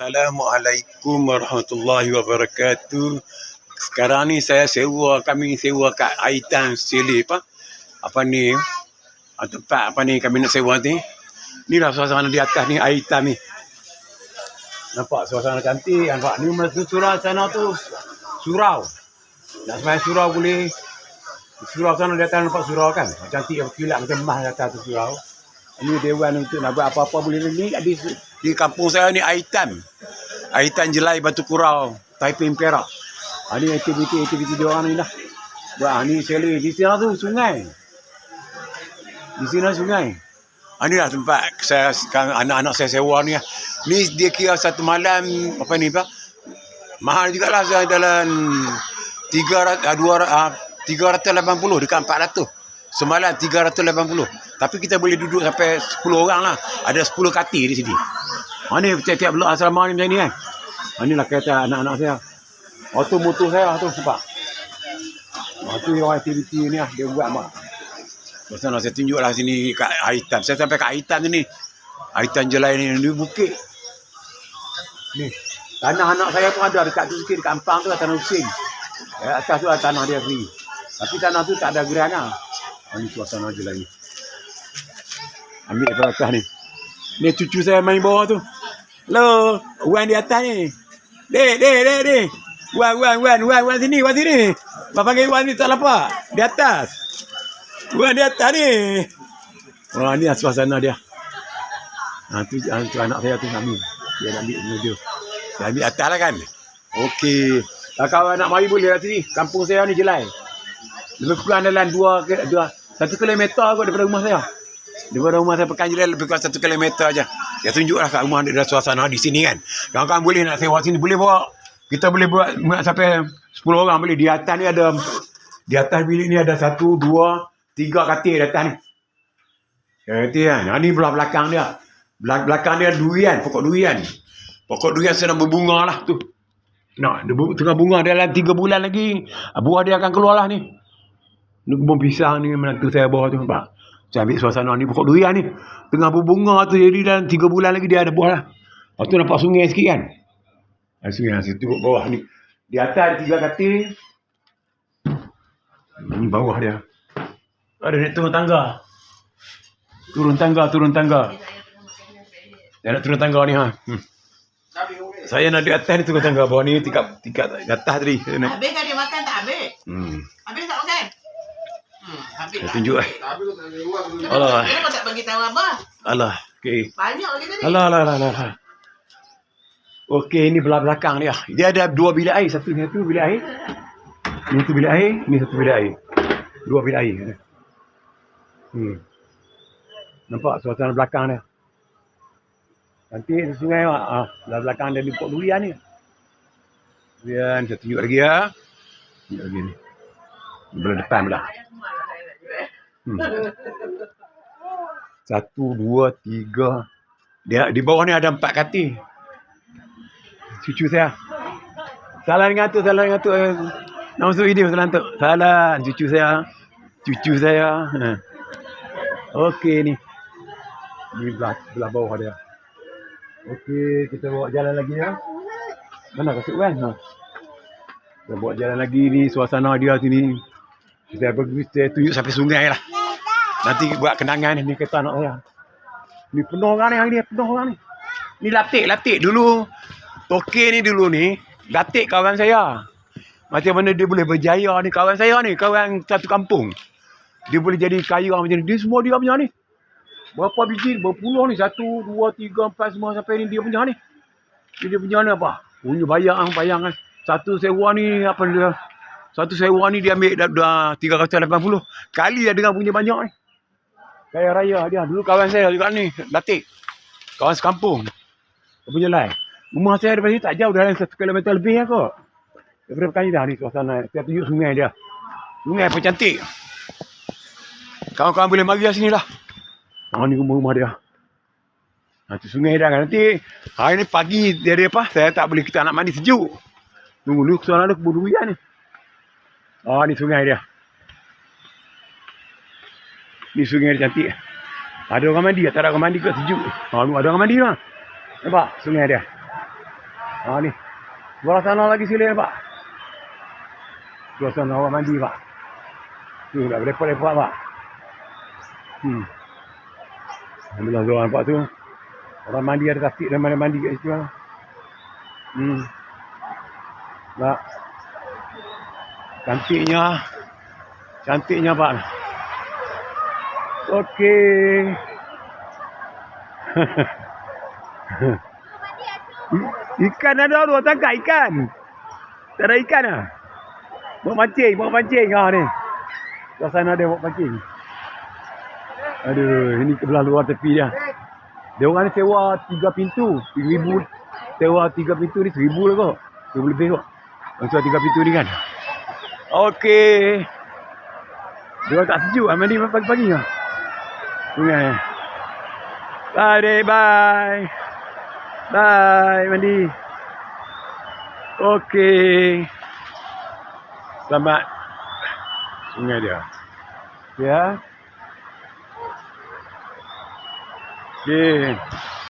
Assalamualaikum warahmatullahi wabarakatuh. Sekarang ni saya sewa kami sewa kat Aitan Sili apa? Apa ni? Ah, Tempat apa ni kami nak sewa ni? Ni lah suasana di atas ni Aitan ni. Nampak suasana cantik. Nampak ni masa surau sana tu surau. Nak sampai surau boleh surau sana di atas nampak surau kan? Cantik kilat macam mah di atas tu surau. Ini dewan untuk nak buat apa-apa boleh ni di, di kampung saya ni Aitan. Aitan Jelai Batu Kurau, Taipei Perak. Ha, ni aktiviti-aktiviti dia orang ni lah. Ha, ni sekali. Di sini tu sungai. Di sini sungai. Ha, ni lah tempat saya sekarang anak-anak saya sewa ni lah. Ni dia kira satu malam apa ni pak? Mahal jugalah saya dalam 300 ah, 200 ah, 380 dekat 400. Semalam 380. Tapi kita boleh duduk sampai 10 orang lah. Ada 10 katil di sini. Ni tiap-tiap blok asrama ni macam ni kan. Lah kereta anak-anak saya. Oh tu motor saya tu sebab. Ha tu yang aktiviti ni lah dia buat mak. Pasal saya tunjuk lah sini kat Aitan. Saya sampai kat Aitan ni. Aitan Jelai ni ni bukit. Ni. Tanah anak saya pun ada dekat tu sikit dekat Ampang tu tanah Husin. Eh, atas tu lah tanah dia free. Tapi tanah tu tak ada gerana. Ha, ni suasana Jelai ni. Ambil daripada atas ni. Ni cucu saya main bawah tu. Hello, Wan di atas ni. Dek, dek, dek, dek. Wan, Wan, Wan, Wan, Wan sini, Wan sini. Abang panggil Wan ni tak lapak. Di atas. Wan di atas ni. Wah, ni suasana dia. Ha, tu, ha, tu anak saya tu nak ambil. Dia nak ambil ni dia. Saya ambil atas lah kan. Okey. Kalau nak mari boleh lah sini. Kampung saya ni jelai. Lebih kurang dalam dua, dua satu kilometer kot daripada rumah saya. Daripada rumah saya pekan jelai lebih kurang satu kilometer aja. Dia tunjuklah kat rumah dia suasana di sini kan. Kawan-kawan boleh nak sewa sini. Boleh bawa. Kita boleh buat sampai 10 orang boleh. Di atas ni ada. Di atas bilik ni ada satu, dua, tiga katil di atas ni. Katil kan. Ha, ni belah belakang dia. Belah belakang dia durian. Pokok durian. Pokok durian sedang berbunga lah tu. Dia bu- tengah bunga dalam tiga bulan lagi. Buah dia akan keluar lah ni. Ni kebun pisang ni menantu saya bawah tu. Nampak? Saya ambil suasana ni pokok durian ni. Tengah berbunga tu jadi dalam tiga bulan lagi dia ada buah lah. Lepas tu nampak sungai sikit kan. Ada sungai yang situ bawah ni. Di atas ada tiga katil. Ini bawah dia. Ada nak turun tangga. Turun tangga, turun tangga. Dia nak turun tangga ni ha. Hmm. Saya nak di atas ni turun tangga. Bawah ni tingkat, tingkat di atas tadi. Habis kan dia makan tak habis? Hmm. Habis tak Saya tak? tunjuk eh. Alah. Kenapa tak bagi tahu abah? Alah. Okay. Banyak lagi tadi. Alah, alah, alah, alah. Okey, ini belah belakang dia. Dia ada dua bilik air. Satu ni satu bilik air. Ni satu bilik air. Ni satu bilik air. Dua bilik air. Hmm. Nampak suasana belakang dia. Cantik tu sungai. Ah, belah belakang dia di pokok durian ni. Durian. Saya tunjuk lagi ya. Tunjuk lagi ni. Belah depan belah. Hmm. Satu, dua, tiga. Dia di bawah ni ada empat katil. Cucu saya. Salah dengan tu, salah dengan tu. Nak masuk video salah tu. Salah, cucu saya. Cucu saya. Ha. Okey ni. Ni belah, belah bawah dia. Okey, kita bawa jalan lagi ya. Mana kasut kan? Ha. Kita bawa jalan lagi ni, suasana dia sini. Kita pergi, saya tunjuk sampai sungai lah. Nanti buat kenangan ni kata anak saya. Ni penuh orang ni hari ni, penuh orang ni. Ni latik, latik dulu. Tokek ni dulu ni, latik kawan saya. Macam mana dia boleh berjaya ni kawan saya ni, kawan satu kampung. Dia boleh jadi kaya macam ni. Dia semua dia punya ni. Berapa biji? Berpuluh ni. Satu, dua, tiga, empat semua sampai ni dia punya ni. Dia punya ni apa? Punya bayang, bayang kan. Satu sewa ni apa dia? Satu sewa ni dia ambil dah, dah 380. Kali dia dengan punya banyak ni. Kaya raya dia. Dulu kawan saya juga ni. Latik. Kawan sekampung. Dia punya lai. Rumah saya daripada sini tak jauh. Dalam satu kilometer lebih lah kot. Daripada Pekanji dah ni suasana. Saya tunjuk sungai dia. Sungai apa cantik. Kawan-kawan boleh mari lah sini lah. Oh ni rumah-rumah dia. Ha, tu sungai dah kan. Nanti hari ni pagi dia ada apa. Saya tak boleh kita nak mandi sejuk. Tunggu dulu soalan ada kebun durian ni. Oh ni sungai dia. Ni sungai dia cantik. Ada orang mandi tak ada orang mandi ke sejuk. Ha, ni ada orang mandi lah. Nampak sungai dia. Ha ni. Sebelah sana lagi sila pak. Sebelah sana orang mandi pak. Tu dah berlepak-lepak pak. Hmm. Alhamdulillah tu nampak tu. Orang mandi ada tasik dan mana mandi kat situ. lah. Hmm. Tak. Cantiknya. Cantiknya pak. Okey. Ikan ada tu, tangkap ikan. Tak ada ikan ah. Bawa pancing, bawa pancing ha ni. Sebelah sana ada bawa pancing. Aduh, ini kebelah luar tepi dia. Dia orang ni sewa tiga pintu. Seribu. Sewa tiga pintu ni seribu lah kok. Seribu lebih kok. Orang sewa tiga pintu ni kan. Okey. Dia tak sejuk. ah, Mandi pagi-pagi lah. Sungai. Bye, dek. Bye. Bye, mandi. Okey. Selamat. Sungai dia. Ya. Okey.